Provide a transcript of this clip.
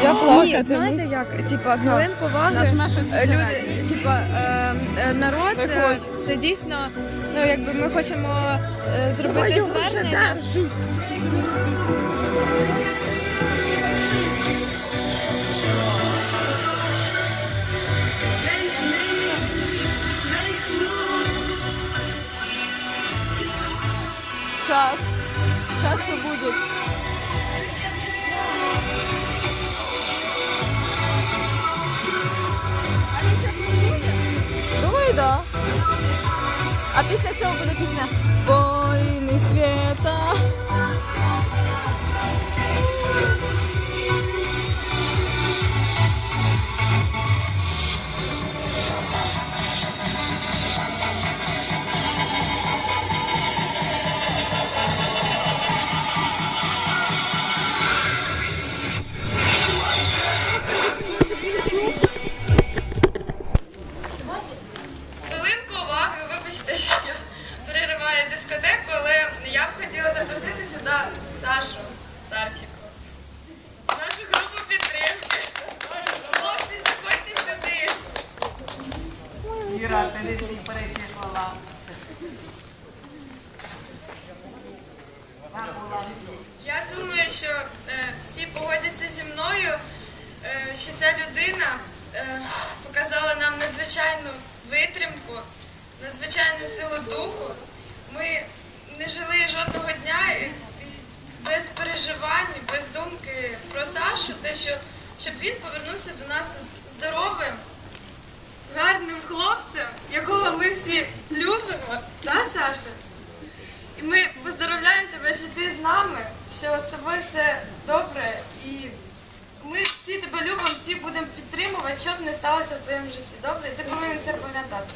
Я Ні, знаєте як? Типа хвилин поваги. Люди, типа е, е, народ, е, це дійсно, ну якби ми хочемо е, зробити звернення. Час. Часу будет. Думаю. А після цього буде пісня Войни світа. Але я б хотіла запросити сюди Сашу Старчику. Нашу групу підтримки. Хлопці, заходьте сюди. Іра, ти не всі перечислила. Я думаю, що е, всі погодяться зі мною, е, що ця людина е, показала нам надзвичайну витримку, надзвичайну силу духу. Ми не жили жодного дня без переживань, без думки про Сашу, те, що щоб він повернувся до нас здоровим, гарним хлопцем, якого ми всі любимо, так, Саша? І ми поздоровляємо тебе, що ти з нами, що з тобою все добре. І ми всі тебе любимо, всі будемо підтримувати, що б не сталося в твоєму житті. Добре? Ти повинен це пам'ятати.